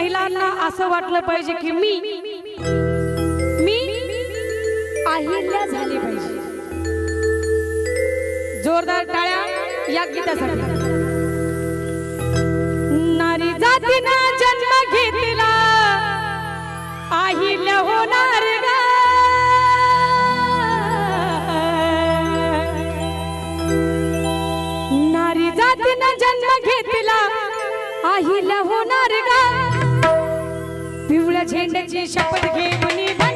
महिलांना असं वाटलं पाहिजे की मी मी अहिल्या झाली पाहिजे. जोरदार टाळ्या या गीतासाठी. नारी जातीनं जन्म घेतला अहिल्या होणार नारी जातीनं जन्म घेतला आहिल्या होणार गा. पिवळ्या झेंड्याची शपथ घेऊन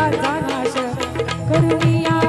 जगाचा नाश करूया